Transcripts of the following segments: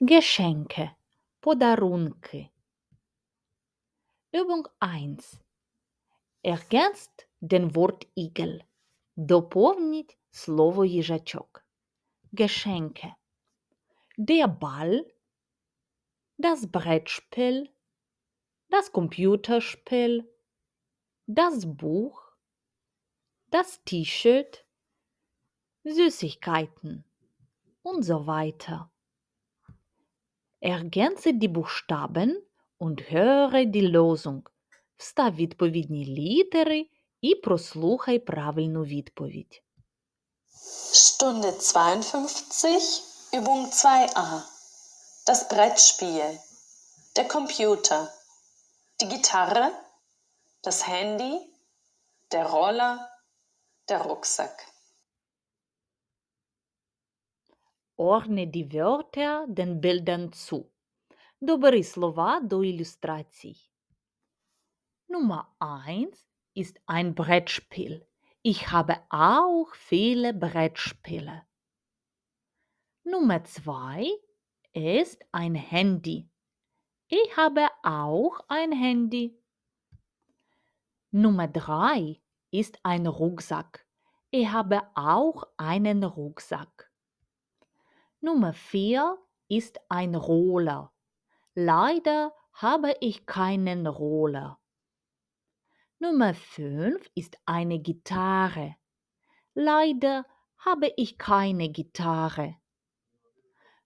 Geschenke, подарунки. Übung 1. Ergänzt den Wort Igel. Доповніть слово їжачок. Geschenke. Der Ball, das Brettspiel, das Computerspiel, das Buch, das T-Shirt, Süßigkeiten und so weiter. Ergänze die Buchstaben und höre die Losung. Встав відповідні літери і прослухай правильну відповідь. Stunde 52, Übung 2a. Das Brettspiel, der Computer, die Gitarre, das Handy, der Roller, der Rucksack. Ordne die Wörter den Bildern zu. Добери слова до ілюстрацій. Nummer 1 ist ein Brettspiel. Ich habe auch viele Brettspiele. Nummer 2 ist ein Handy. Ich habe auch ein Handy. Nummer 3 ist ein Rucksack. Ich habe auch einen Rucksack. Nummer 4 ist ein Roller. Leider habe ich keinen Roller. Nummer 5 ist eine Gitarre. Leider habe ich keine Gitarre.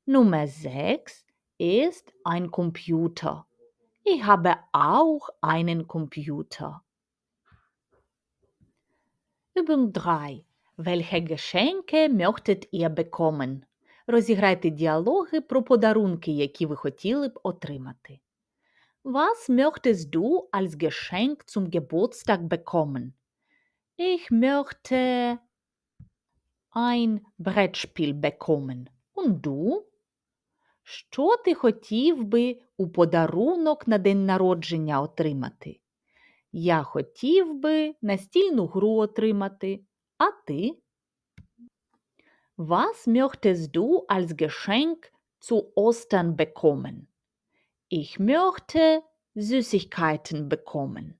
Nummer 6 ist ein Computer. Ich habe auch einen Computer. Übung 3. Welche Geschenke möchtet ihr bekommen? Розіграйте діалоги про подарунки, які ви хотіли б отримати. Was möchtest du als Geschenk zum Geburtstag bekommen? Ich möchte ein Brettspiel bekommen. Und du? Що ти хотів би у подарунок на день народження отримати? Я хотів би настільну гру отримати. А ти? Was möchtest du als Geschenk zu Ostern bekommen? Ich möchte Süßigkeiten bekommen.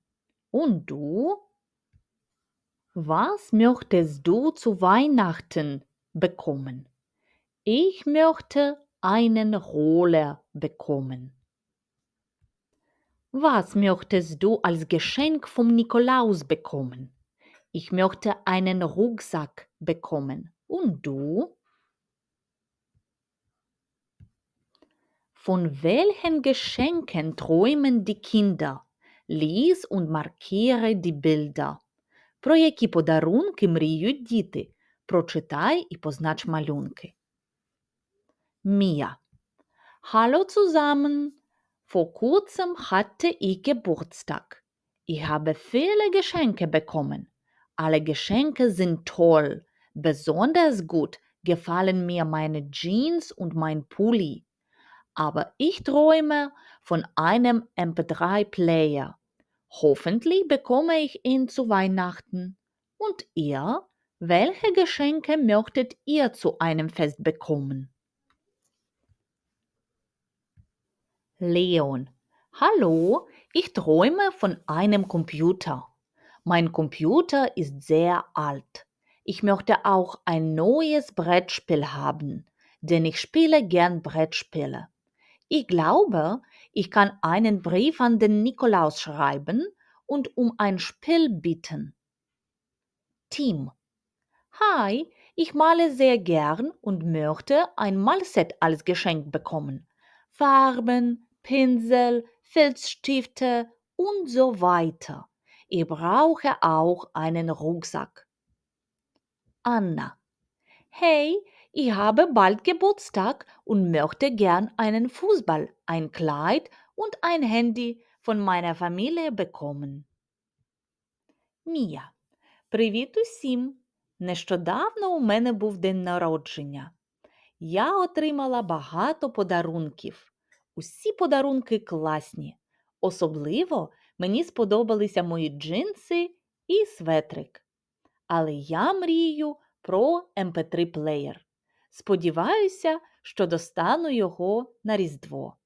Und du? Was möchtest du zu Weihnachten bekommen? Ich möchte einen Roller bekommen. Was möchtest du als Geschenk vom Nikolaus bekommen? Ich möchte einen Rucksack bekommen. Und du? Von welchen Geschenken träumen die Kinder? Lies und markiere die Bilder. Про які подарунки мріють діти? Прочитай і познач малюнки. Mia. Hallo zusammen. Vor kurzem hatte ich Geburtstag. Ich habe viele Geschenke bekommen. Alle Geschenke sind toll. Besonders gut gefallen mir meine Jeans und mein Pulli. Aber ich träume von einem MP3-Player. Hoffentlich bekomme ich ihn zu Weihnachten. Und ihr? Welche Geschenke möchtet ihr zu einem Fest bekommen? Leon. Hallo, ich träume von einem Computer. Mein Computer ist sehr alt. Ich möchte auch ein neues Brettspiel haben, denn ich spiele gern Brettspiele. Ich glaube, ich kann einen Brief an den Nikolaus schreiben und um ein Spiel bitten. Team. Hi, ich male sehr gern und möchte ein Malset als Geschenk bekommen. Farben, Pinsel, Filzstifte und so weiter. Ich brauche auch einen Rucksack. Anna. Hey, ich habe bald Geburtstag und möchte gern einen Fußball, ein Kleid und ein Handy von meiner Familie bekommen. Мія. Привіт усім! Нещодавно у мене був день народження. Я отримала багато подарунків. Усі подарунки класні. Особливо мені сподобалися мої джинси і светрик. Але я мрію про MP3 плеєр. Сподіваюся, що достану його на Різдво.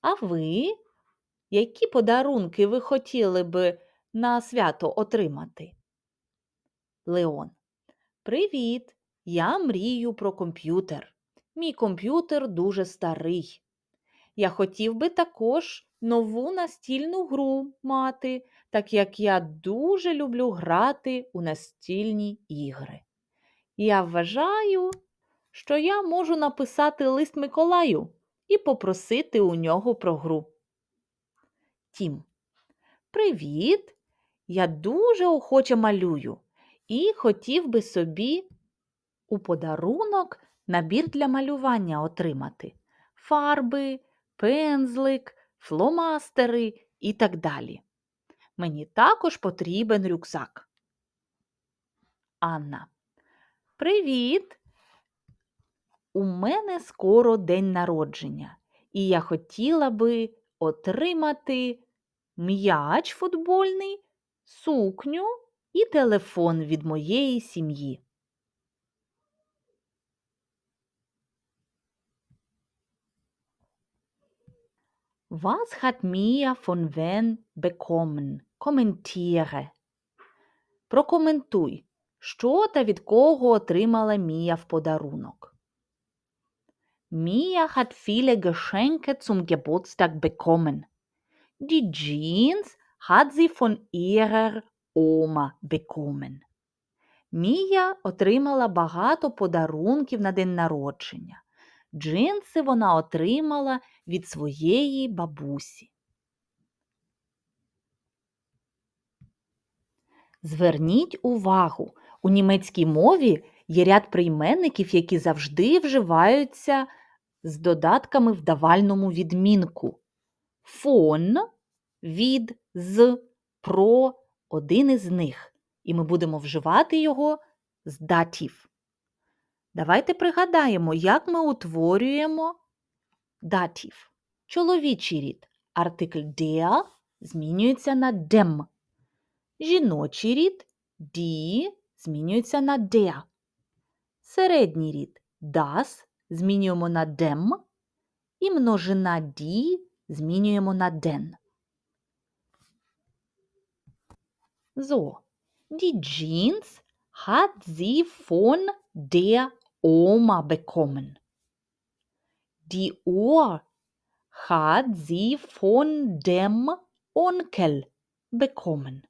А ви, які подарунки ви хотіли би на свято отримати? Леон. Привіт! Я мрію про комп'ютер. Мій комп'ютер дуже старий. Я хотів би також нову настільну гру мати, так як я дуже люблю грати у настільні ігри. Я вважаю, що я можу написати лист Миколаю і попросити у нього про гру. Тім. Привіт! Я дуже охоче малюю і хотів би собі у подарунок набір для малювання отримати фарби, пензлик, фломастери і так далі. Мені також потрібен рюкзак. Анна. Привіт! У мене скоро день народження, і я хотіла би отримати м'яч футбольний, сукню і телефон від моєї сім'ї. Was hat Mia von wen bekommen? Коментіре. Прокоментуй, що та від кого отримала Мія в подарунок. Mia hat viele Geschenke zum Geburtstag bekommen. Die Jeans hat sie von ihrer Oma bekommen. Мія отримала багато подарунків на день народження. Джинси вона отримала від своєї бабусі. Зверніть увагу, у німецькій мові є ряд прийменників, які завжди вживаються з додатками в давальному відмінку. Фон від, з, про один із них. І ми будемо вживати його з датів. Давайте пригадаємо, як ми утворюємо датів. Чоловічий рід. Артикль der змінюється на dem. Жіночий рід die змінюється на der. Середній рід das змінюємо на dem. І множина die змінюємо на den. So, die Jeans hat sie von der Oma bekommen. Die Uhr hat sie von dem Onkel bekommen.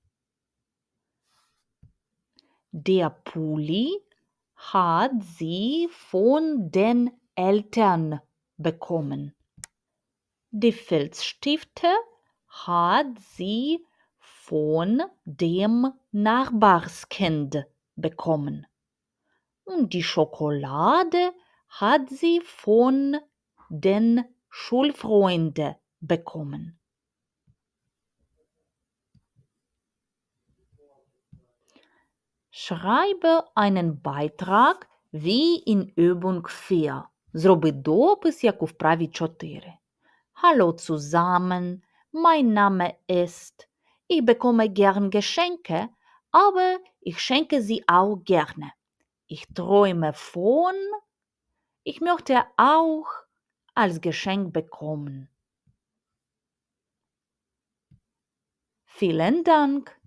Der Pulli hat sie von den Eltern bekommen. Die Filzstifte hat sie von dem Nachbarskind bekommen Und die Schokolade hat sie von den Schulfreunden bekommen. Schreibe einen Beitrag wie in Übung 4. Зроби допис, як у вправі 4. Hallo zusammen, mein Name ist. Ich bekomme gern Geschenke, aber ich schenke sie auch gerne. Ich träume von. Ich möchte auch als Geschenk bekommen. Vielen Dank.